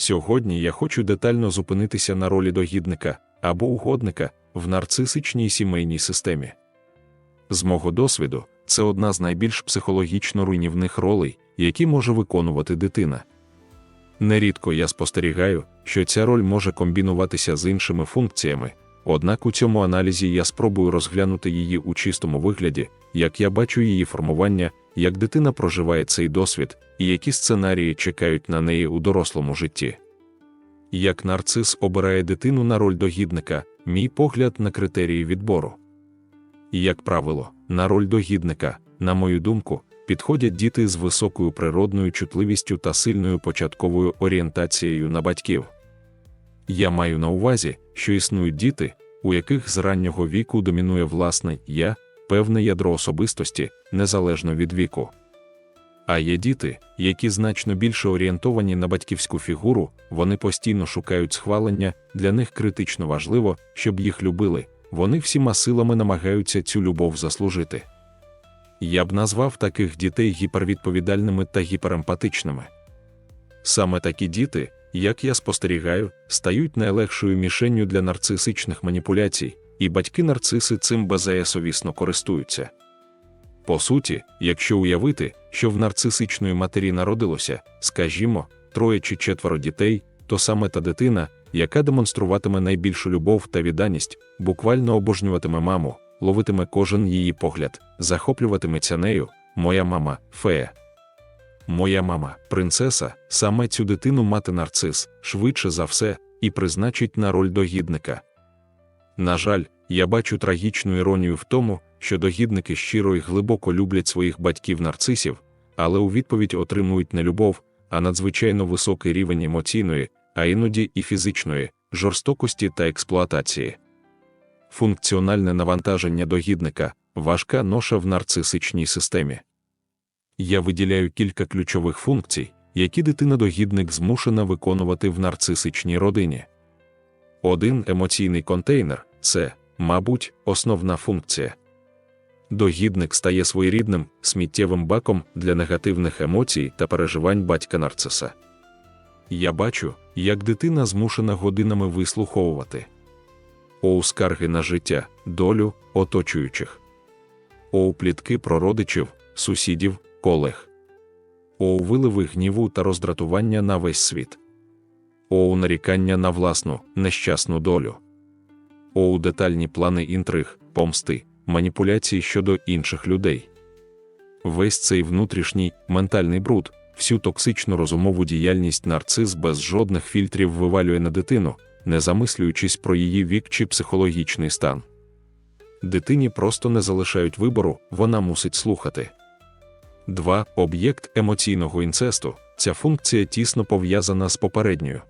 Сьогодні я хочу детально зупинитися на ролі догідника або угодника в нарцисичній сімейній системі. З мого досвіду, це одна з найбільш психологічно руйнівних ролей, які може виконувати дитина. Нерідко я спостерігаю, що ця роль може комбінуватися з іншими функціями, однак у цьому аналізі я спробую розглянути її у чистому вигляді, як я бачу її формування, як дитина проживає цей досвід і які сценарії чекають на неї у дорослому житті. Як нарцис обирає дитину на роль догідника, мій погляд на критерії відбору. Як правило, на роль догідника, на мою думку, підходять діти з високою природною чутливістю та сильною початковою орієнтацією на батьків. Я маю на увазі, що існують діти, у яких з раннього віку домінує власне я, певне ядро особистості, незалежно від віку. А є діти, які значно більше орієнтовані на батьківську фігуру, вони постійно шукають схвалення, для них критично важливо, щоб їх любили, вони всіма силами намагаються цю любов заслужити. Я б назвав таких дітей гіпервідповідальними та гіперемпатичними. Саме такі діти, як я спостерігаю, стають найлегшою мішенню для нарцисичних маніпуляцій, і батьки-нарциси цим беззаясовісно користуються. По суті, якщо уявити, що в нарцисичної матері народилося, скажімо, троє чи четверо дітей, то саме та дитина, яка демонструватиме найбільшу любов та відданість, буквально обожнюватиме маму, ловитиме кожен її погляд, захоплюватиметься нею, моя мама, фея. Моя мама, принцеса, саме цю дитину мати нарцис, швидше за все, і призначить на роль догідника. На жаль, я бачу трагічну іронію в тому, що догідники щиро і глибоко люблять своїх батьків-нарцисів, але у відповідь отримують не любов, а надзвичайно високий рівень емоційної, а іноді і фізичної, жорстокості та експлуатації. Функціональне навантаження догідника важка ноша в нарцисичній системі. Я виділяю кілька ключових функцій, які дитина-догідник змушена виконувати в нарцисичній родині. Один емоційний контейнер це, мабуть, основна функція. Догідник стає своєрідним сміттєвим баком для негативних емоцій та переживань батька нарциса. Я бачу, як дитина змушена годинами вислуховувати оу скарги на життя, долю оточуючих, оу плітки про родичів, сусідів, колег, оу виливи гніву та роздратування на весь світ, оу нарікання на власну нещасну долю, оу детальні плани інтриг, помсти, маніпуляції щодо інших людей. Весь цей внутрішній ментальний бруд, всю токсичну розумову діяльність нарцис без жодних фільтрів вивалює на дитину, не замислюючись про її вік чи психологічний стан. Дитині просто не залишають вибору, вона мусить слухати. 2. Об'єкт емоційного інцесту. Ця функція тісно пов'язана з попередньою.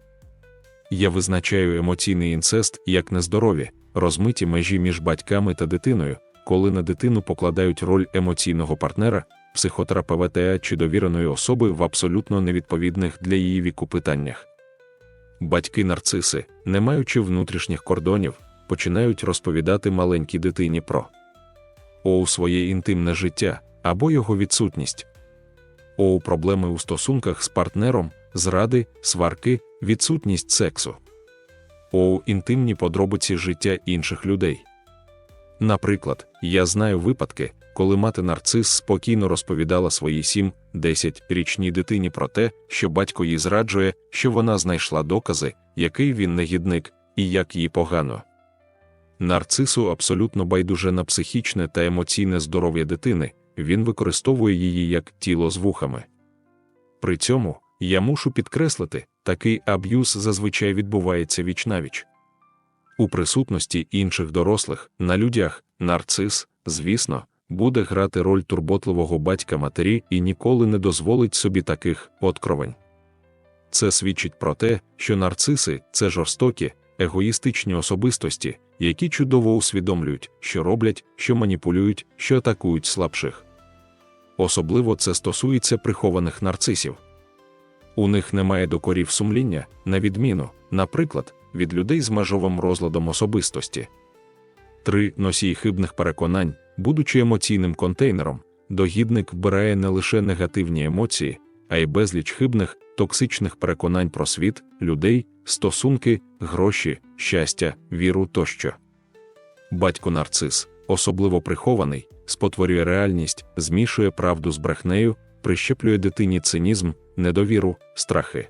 Я визначаю емоційний інцест як нездорові, розмиті межі між батьками та дитиною, коли на дитину покладають роль емоційного партнера, психотерапевта чи довіреної особи в абсолютно невідповідних для її віку питаннях. Батьки-нарциси, не маючи внутрішніх кордонів, починають розповідати маленькій дитині про о своє інтимне життя або його відсутність, о проблеми у стосунках з партнером, зради, сварки, відсутність сексу, о інтимні подробиці життя інших людей. Наприклад, я знаю випадки, коли мати нарцис спокійно розповідала своїй 7-10 річній дитині про те, що батько їй зраджує, що вона знайшла докази, який він негідник і як їй погано. Нарцису абсолютно байдуже на психічне та емоційне здоров'я дитини, він використовує її як тіло з вухами. При цьому я мушу підкреслити, такий аб'юз зазвичай відбувається вічнавіч. У присутності інших дорослих, на людях, нарцис, звісно, буде грати роль турботливого батька матері і ніколи не дозволить собі таких откровень. Це свідчить про те, що нарциси це жорстокі, егоїстичні особистості, які чудово усвідомлюють, що роблять, що маніпулюють, що атакують слабших. Особливо це стосується прихованих нарцисів. У них немає докорів сумління, на відміну, наприклад, від людей з межовим розладом особистості. Три носій хибних переконань, будучи емоційним контейнером, догідник вбирає не лише негативні емоції, а й безліч хибних, токсичних переконань про світ, людей, стосунки, гроші, щастя, віру тощо. Батько нарцис, особливо прихований, спотворює реальність, змішує правду з брехнею, прищеплює дитині цинізм, недовіру, страхи.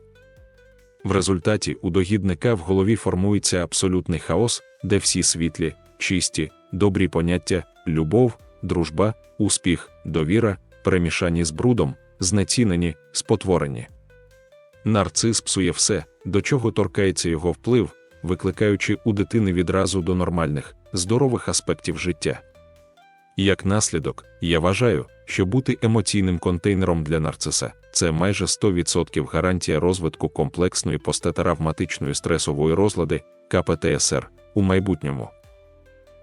В результаті у догідника в голові формується абсолютний хаос, де всі світлі, чисті, добрі поняття, любов, дружба, успіх, довіра, перемішані з брудом, знецінені, спотворені. Нарцис псує все, до чого торкається його вплив, викликаючи у дитини відразу до нормальних, здорових аспектів життя. Як наслідок, я вважаю, що бути емоційним контейнером для нарциса це майже 100% гарантія розвитку комплексної постатравматичної стресової розлади КПТСР у майбутньому.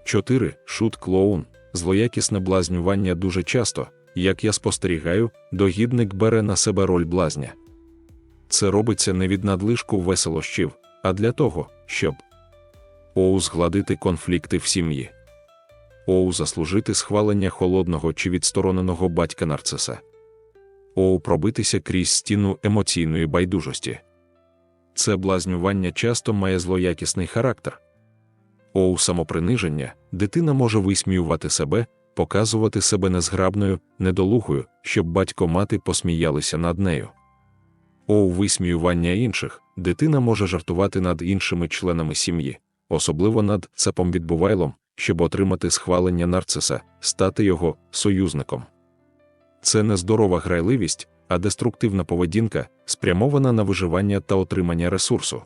4. Шут клоун. Злоякісне блазнювання дуже часто, як я спостерігаю, догідник бере на себе роль блазня. Це робиться не від надлишку веселощів, а для того, щоб оу згладити конфлікти в сім'ї, оу заслужити схвалення холодного чи відстороненого батька нарциса, оу пробитися крізь стіну емоційної байдужості. Це блазнювання часто має злоякісний характер. Оу самоприниження, дитина може висміювати себе, показувати себе незграбною, недолугою, щоб батько мати посміялися над нею. Оу висміювання інших, дитина може жартувати над іншими членами сім'ї, особливо над цепом відбувайлом, щоб отримати схвалення нарциса, стати його союзником. Це не здорова грайливість, а деструктивна поведінка, спрямована на виживання та отримання ресурсу.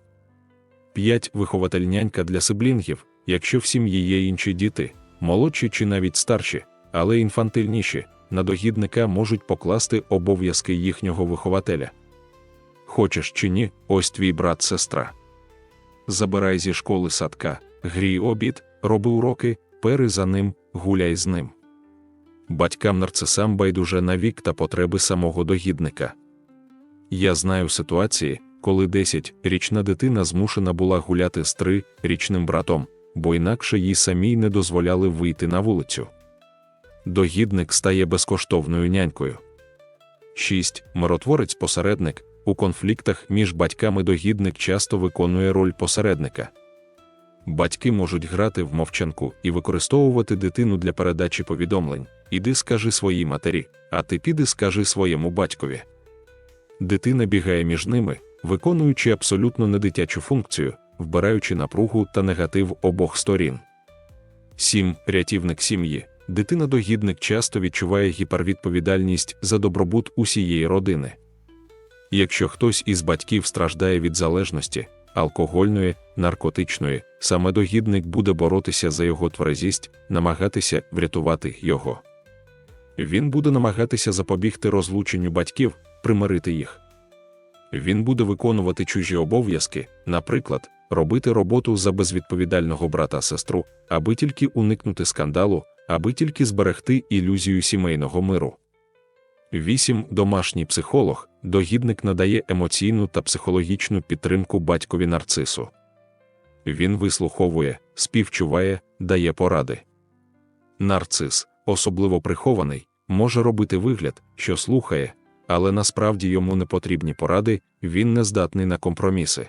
5. Виховательнянька для сиблінгів, якщо в сім'ї є інші діти, молодші чи навіть старші, але інфантильніші, на догідника можуть покласти обов'язки їхнього вихователя. Хочеш чи ні, ось твій брат сестра. Забирай зі школи садка, грій обід, роби уроки, пери за ним, гуляй з ним. Батькам нарцисам байдуже на вік та потреби самого догідника. Я знаю ситуації, коли 10-річна дитина змушена була гуляти з 3-річним братом, бо інакше їй самій не дозволяли вийти на вулицю. Догідник стає безкоштовною нянькою. 6. Миротворець-посередник у конфліктах між батьками догідник часто виконує роль посередника. Батьки можуть грати в мовчанку і використовувати дитину для передачі повідомлень. Іди скажи своїй матері, а ти піди скажи своєму батькові. Дитина бігає між ними, виконуючи абсолютно недитячу функцію, вбираючи напругу та негатив обох сторін. 7. Рятівник сім'ї. Дитина-догідник часто відчуває гіпервідповідальність за добробут усієї родини. Якщо хтось із батьків страждає від залежності, алкогольної, наркотичної, саме догідник буде боротися за його тверезість, намагатися врятувати його. Він буде намагатися запобігти розлученню батьків, примирити їх. Він буде виконувати чужі обов'язки, наприклад, робити роботу за безвідповідального брата-сестру, аби тільки уникнути скандалу, аби тільки зберегти ілюзію сімейного миру. 8. Домашній психолог, догідник надає емоційну та психологічну підтримку батькові нарцису. Він вислуховує, співчуває, дає поради. Нарцис, особливо прихований, може робити вигляд, що слухає, але насправді йому не потрібні поради, він не здатний на компроміси.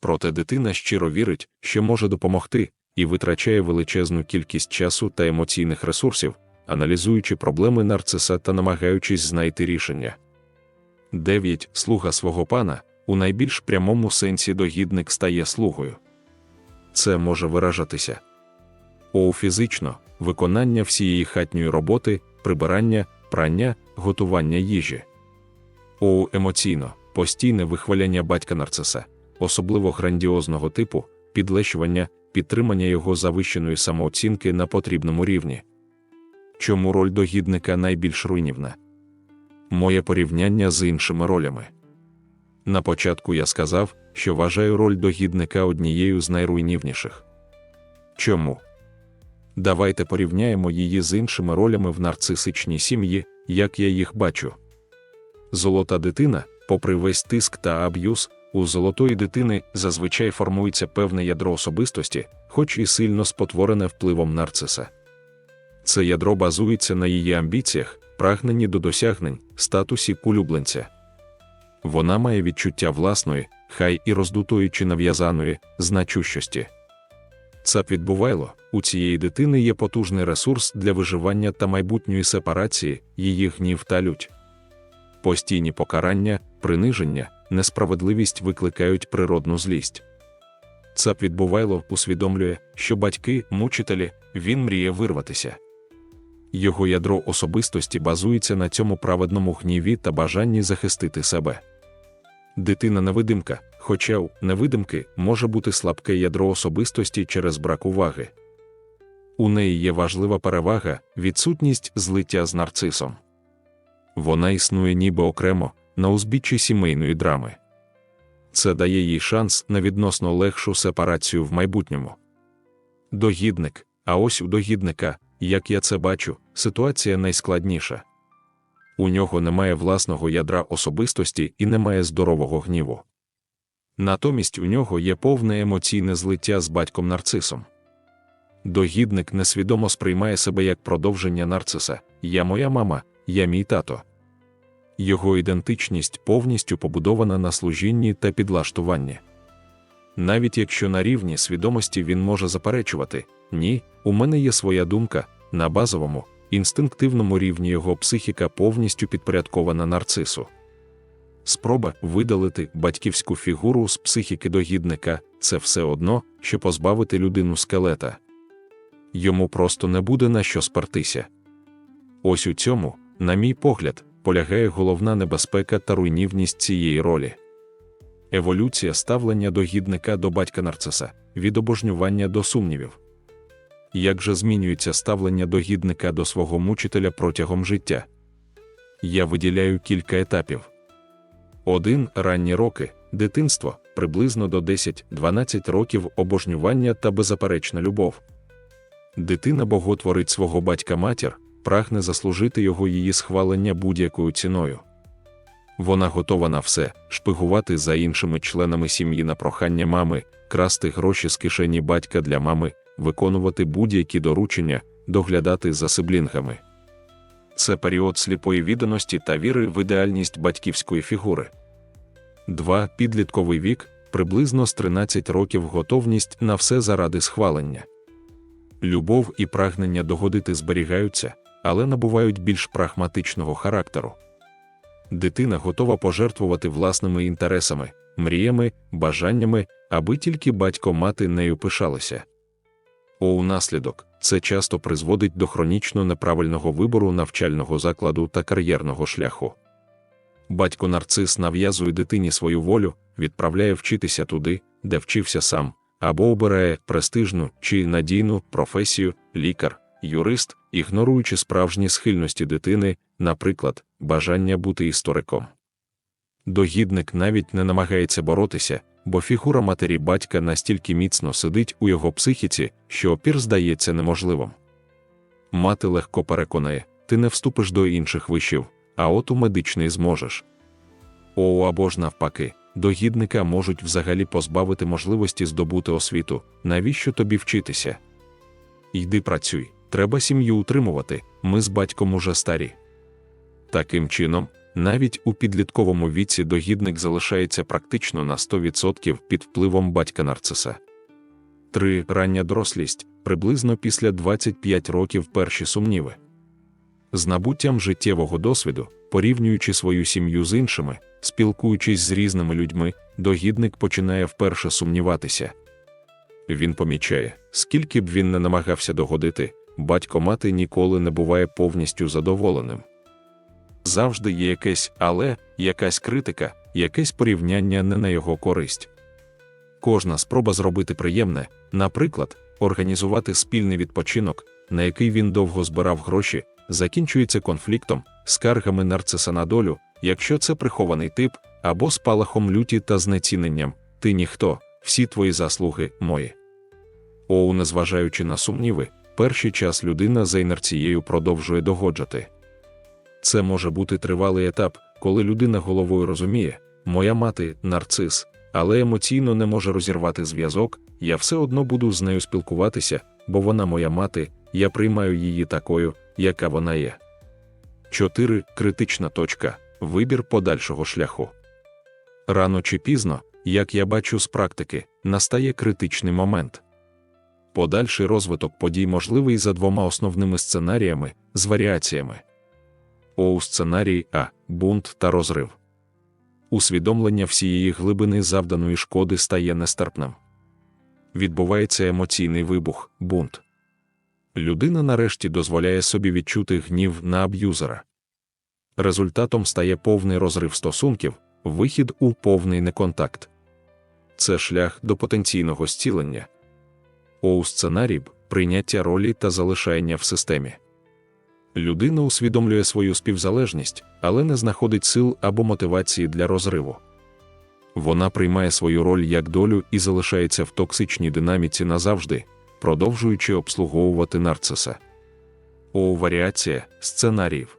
Проте дитина щиро вірить, що може допомогти, і витрачає величезну кількість часу та емоційних ресурсів, аналізуючи проблеми нарциса та намагаючись знайти рішення. 9. Слуга свого пана у найбільш прямому сенсі догідник стає слугою. Це може виражатися у фізично виконання всієї хатньої роботи, прибирання, прання, готування їжі, у емоційно постійне вихваляння батька нарциса, особливо грандіозного типу, підлещування, підтримання його завищеної самооцінки на потрібному рівні. Чому роль догідника найбільш руйнівна? Моє порівняння з іншими ролями. На початку я сказав, що вважаю роль догідника однією з найруйнівніших. Чому? Давайте порівняємо її з іншими ролями в нарцисичній сім'ї, як я їх бачу. Золота дитина, попри весь тиск та аб'юз, у золотої дитини зазвичай формується певне ядро особистості, хоч і сильно спотворене впливом нарциса. Це ядро базується на її амбіціях, прагненні до досягнень, статусі улюбленця, вона має відчуття власної, хай і роздутої чи нав'язаної, значущості. Цап відбувайло, у цієї дитини є потужний ресурс для виживання та майбутньої сепарації, її гнів та лють. Постійні покарання, приниження, несправедливість викликають природну злість. Цап відбувайло усвідомлює, що батьки, мучителі, він мріє вирватися. Його ядро особистості базується на цьому праведному гніві та бажанні захистити себе. Дитина невидимка, хоча у невидимки може бути слабке ядро особистості через брак уваги. У неї є важлива перевага відсутність злиття з нарцисом. Вона існує ніби окремо на узбіччі сімейної драми. Це дає їй шанс на відносно легшу сепарацію в майбутньому. Догідник, а ось у догідника, як я це бачу, ситуація найскладніша. У нього немає власного ядра особистості і немає здорового гніву. Натомість у нього є повне емоційне злиття з батьком нарцисом. Догідник несвідомо сприймає себе як продовження нарциса Я моя мама, я мій тато. Його ідентичність повністю побудована на служінні та підлаштуванні. Навіть якщо на рівні свідомості він може заперечувати ні, у мене є своя думка, на базовому, інстинктивному рівні його психіка повністю підпорядкована нарцису. Спроба видалити батьківську фігуру з психіки догідника це все одно, що позбавити людину скелета. Йому просто не буде на що спертися. Ось у цьому, на мій погляд, полягає головна небезпека та руйнівність цієї ролі. Еволюція ставлення догідника до батька нарциса, від обожнювання до сумнівів. Як же змінюється ставлення догідника до свого мучителя протягом життя? Я виділяю кілька етапів. Один ранні роки, дитинство, приблизно до 10-12 років обожнювання та беззаперечна любов. Дитина боготворить свого батька матір, прагне заслужити його її схвалення будь-якою ціною. Вона готова на все, шпигувати за іншими членами сім'ї на прохання мами, красти гроші з кишені батька для мами, виконувати будь-які доручення, доглядати за сиблінгами. Це період сліпої відданості та віри в ідеальність батьківської фігури. 2. Підлітковий вік приблизно з 13 років готовність на все заради схвалення. Любов і прагнення догодити зберігаються, але набувають більш прагматичного характеру. Дитина готова пожертвувати власними інтересами, мріями, бажаннями, аби тільки батько мати нею пишалися. У наслідок це часто призводить до хронічно неправильного вибору навчального закладу та кар'єрного шляху. Батько нарцис нав'язує дитині свою волю, відправляє вчитися туди, де вчився сам, або обирає престижну чи надійну професію, лікар, юрист, ігноруючи справжні схильності дитини, наприклад, бажання бути істориком. Догідник навіть не намагається боротися, бо фігура матері батька настільки міцно сидить у його психіці, що опір здається неможливим. Мати легко переконає, ти не вступиш до інших вишів, а от у медичний зможеш. О, або ж навпаки, догідника можуть взагалі позбавити можливості здобути освіту, навіщо тобі вчитися? Йди працюй, треба сім'ю утримувати, ми з батьком уже старі. Таким чином, навіть у підлітковому віці догідник залишається практично на 100% під впливом батька нарциса. 3. Рання дорослість приблизно після 25 років перші сумніви. З набуттям життєвого досвіду, порівнюючи свою сім'ю з іншими, спілкуючись з різними людьми, догідник починає вперше сумніватися. Він помічає, скільки б він не намагався догодити, батько мати ніколи не буває повністю задоволеним. Завжди є якесь але, якась критика, якесь порівняння не на його користь. Кожна спроба зробити приємне, наприклад, організувати спільний відпочинок, на який він довго збирав гроші, закінчується конфліктом, скаргами нарциса на долю, якщо це прихований тип, або спалахом люті та знеціненням ти ніхто, всі твої заслуги мої. Оу, незважаючи на сумніви, перший час людина за інерцією продовжує догоджати. Це може бути тривалий етап, коли людина головою розуміє, моя мати нарцис, але емоційно не може розірвати зв'язок, я все одно буду з нею спілкуватися, бо вона моя мати, я приймаю її такою, яка вона є. 4. Критична точка вибір подальшого шляху. Рано чи пізно, як я бачу з практики, настає критичний момент. Подальший розвиток подій можливий за двома основними сценаріями з варіаціями. ОУ сценарій А бунт та розрив. Усвідомлення всієї глибини завданої шкоди стає нестерпним. Відбувається емоційний вибух, бунт. Людина нарешті дозволяє собі відчути гнів на аб'юзера. Результатом стає повний розрив стосунків, вихід у повний неконтакт. Це шлях до потенційного зцілення. ОУ сценарій прийняття ролі та залишання в системі. Людина усвідомлює свою співзалежність, але не знаходить сил або мотивації для розриву. Вона приймає свою роль як долю і залишається в токсичній динаміці назавжди, продовжуючи обслуговувати нарциса. ОУ варіація сценаріїв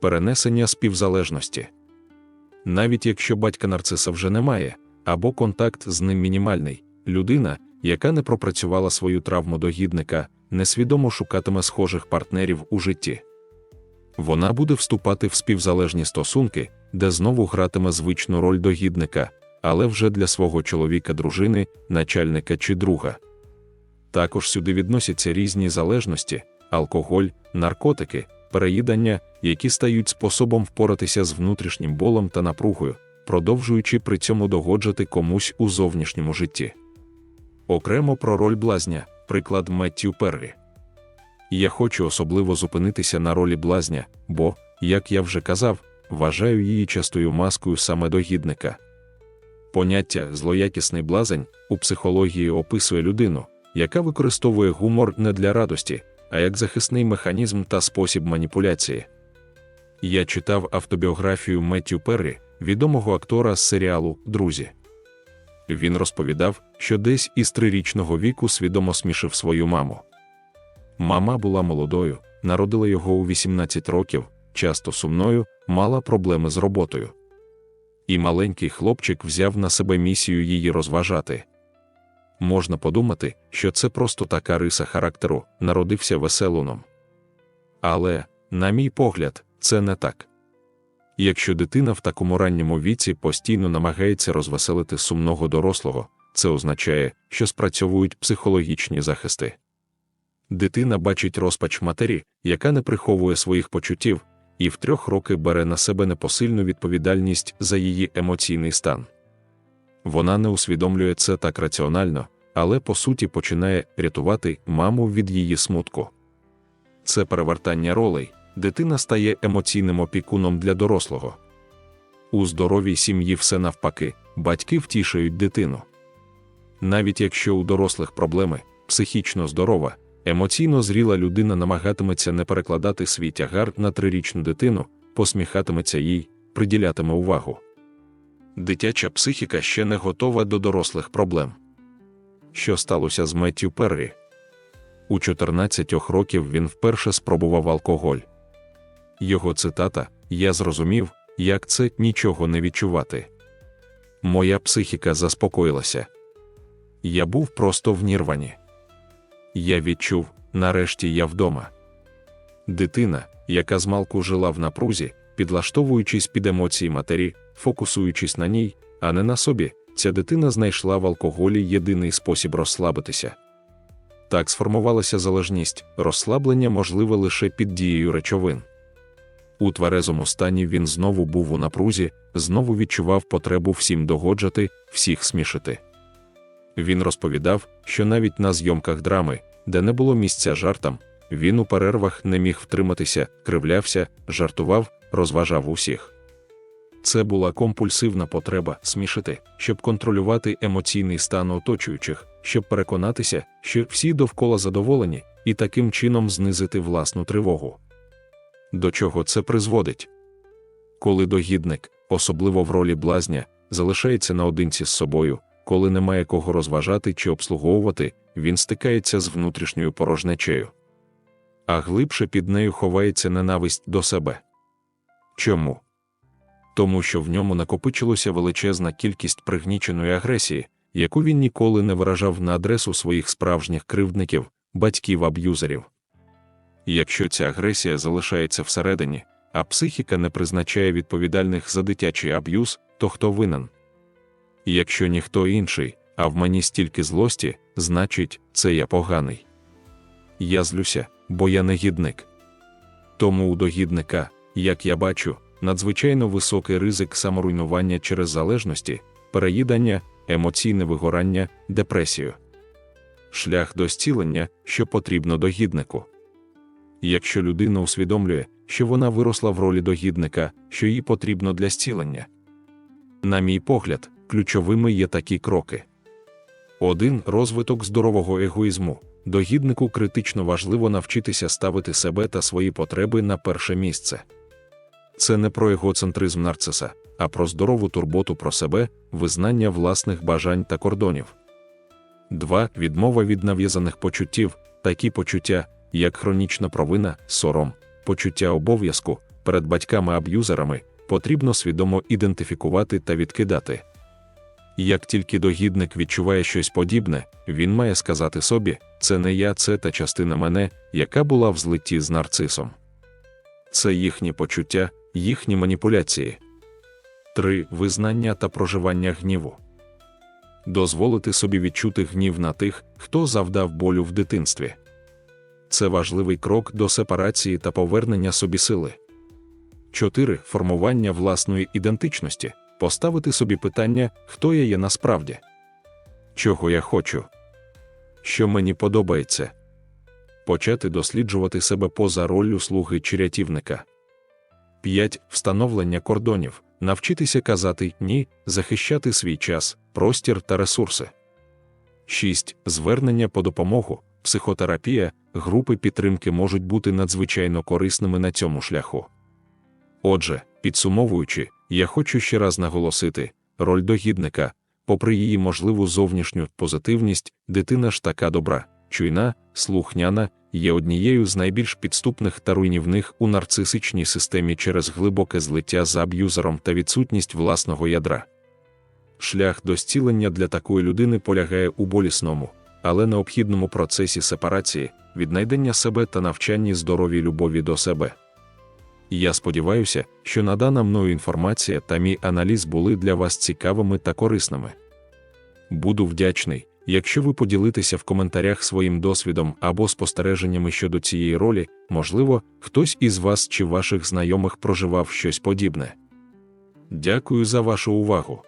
перенесення співзалежності. Навіть якщо батька нарциса вже немає, або контакт з ним мінімальний, людина, яка не пропрацювала свою травму догідника, несвідомо шукатиме схожих партнерів у житті. Вона буде вступати в співзалежні стосунки, де знову гратиме звичну роль догідника, але вже для свого чоловіка, дружини, начальника чи друга. Також сюди відносяться різні залежності, алкоголь, наркотики, переїдання, які стають способом впоратися з внутрішнім болем та напругою, продовжуючи при цьому догоджати комусь у зовнішньому житті. Окремо про роль блазня, приклад Меттю Перрі. Я хочу особливо зупинитися на ролі блазня, бо, як я вже казав, вважаю її частою маскою саме догідника. Поняття злоякісний блазень у психології описує людину, яка використовує гумор не для радості, а як захисний механізм та спосіб маніпуляції. Я читав автобіографію Меттю Перрі, відомого актора з серіалу Друзі. Він розповідав, що десь із трирічного віку свідомо смішив свою маму. Мама була молодою, народила його у 18 років, часто сумною, мала проблеми з роботою. І маленький хлопчик взяв на себе місію її розважати. Можна подумати, що це просто така риса характеру, народився веселуном. Але, на мій погляд, це не так. Якщо дитина в такому ранньому віці постійно намагається розвеселити сумного дорослого, це означає, що спрацьовують психологічні захисти. Дитина бачить розпач матері, яка не приховує своїх почуттів, і в трьох роки бере на себе непосильну відповідальність за її емоційний стан. Вона не усвідомлює це так раціонально, але по суті починає рятувати маму від її смутку. Це перевертання ролей, дитина стає емоційним опікуном для дорослого. У здоровій сім'ї все навпаки, батьки втішають дитину. Навіть якщо у дорослих проблеми, психічно здорова, емоційно зріла людина намагатиметься не перекладати свій тягар на трирічну дитину, посміхатиметься їй, приділятиме увагу. Дитяча психіка ще не готова до дорослих проблем. Що сталося з Меттю Перрі? У 14 років він вперше спробував алкоголь. Його цитата Я зрозумів, як це нічого не відчувати. Моя психіка заспокоїлася. Я був просто в нірвані. Я відчув, нарешті я вдома. Дитина, яка змалку жила в напрузі, підлаштовуючись під емоції матері, фокусуючись на ній, а не на собі, ця дитина знайшла в алкоголі єдиний спосіб розслабитися. Так сформувалася залежність, розслаблення можливе лише під дією речовин. У тверезому стані він знову був у напрузі, знову відчував потребу всім догоджати, всіх смішити. Він розповідав, що навіть на зйомках драми, де не було місця жартам, він у перервах не міг втриматися, кривлявся, жартував, розважав усіх. Це була компульсивна потреба смішити, щоб контролювати емоційний стан оточуючих, щоб переконатися, що всі довкола задоволені, і таким чином знизити власну тривогу. До чого це призводить? Коли догідник, особливо в ролі блазня, залишається наодинці з собою, коли немає кого розважати чи обслуговувати, він стикається з внутрішньою порожнечею. А глибше під нею ховається ненависть до себе. Чому? Тому що в ньому накопичилося величезна кількість пригніченої агресії, яку він ніколи не виражав на адресу своїх справжніх кривдників, батьків-аб'юзерів. Якщо ця агресія залишається всередині, а психіка не призначає відповідальних за дитячий аб'юз, то хто винен? Якщо ніхто інший, а в мені стільки злості, значить, це я поганий. Я злюся, бо я негідник. Тому у догідника, як я бачу, надзвичайно високий ризик саморуйнування через залежності, переїдання, емоційне вигорання, депресію. Шлях до зцілення, що потрібно догіднику. Якщо людина усвідомлює, що вона виросла в ролі догідника, що їй потрібно для зцілення. На мій погляд, ключовими є такі кроки. 1. Розвиток здорового егоїзму. Догіднику критично важливо навчитися ставити себе та свої потреби на перше місце. Це не про егоцентризм нарциса, а про здорову турботу про себе, визнання власних бажань та кордонів. 2. Відмова від нав'язаних почуттів, такі почуття, як хронічна провина, сором, почуття обов'язку перед батьками-аб'юзерами, потрібно свідомо ідентифікувати та відкидати. Як тільки догідник відчуває щось подібне, він має сказати собі: це не я, це та частина мене, яка була в злитті з нарцисом. Це їхні почуття, їхні маніпуляції. 3. Визнання та проживання гніву. Дозволити собі відчути гнів на тих, хто завдав болю в дитинстві. Це важливий крок до сепарації та повернення собі сили. 4. Формування власної ідентичності. Поставити собі питання, хто я є насправді, чого я хочу, що мені подобається, почати досліджувати себе поза роллю слуги чи рятівника. 5. Встановлення кордонів, навчитися казати ні, захищати свій час, простір та ресурси. 6. Звернення по допомогу, психотерапія, групи підтримки можуть бути надзвичайно корисними на цьому шляху. Отже, підсумовуючи, я хочу ще раз наголосити: роль догідника, попри її можливу зовнішню позитивність, дитина ж така добра, чуйна, слухняна, є однією з найбільш підступних та руйнівних у нарцисичній системі через глибоке злиття з аб'юзером та відсутність власного ядра. Шлях до зцілення для такої людини полягає у болісному, але необхідному процесі сепарації, віднайдення себе та навчанні здоровій любові до себе. Я сподіваюся, що надана мною інформація та мій аналіз були для вас цікавими та корисними. Буду вдячний, якщо ви поділитеся в коментарях своїм досвідом або спостереженнями щодо цієї ролі, можливо, хтось із вас чи ваших знайомих проживав щось подібне. Дякую за вашу увагу.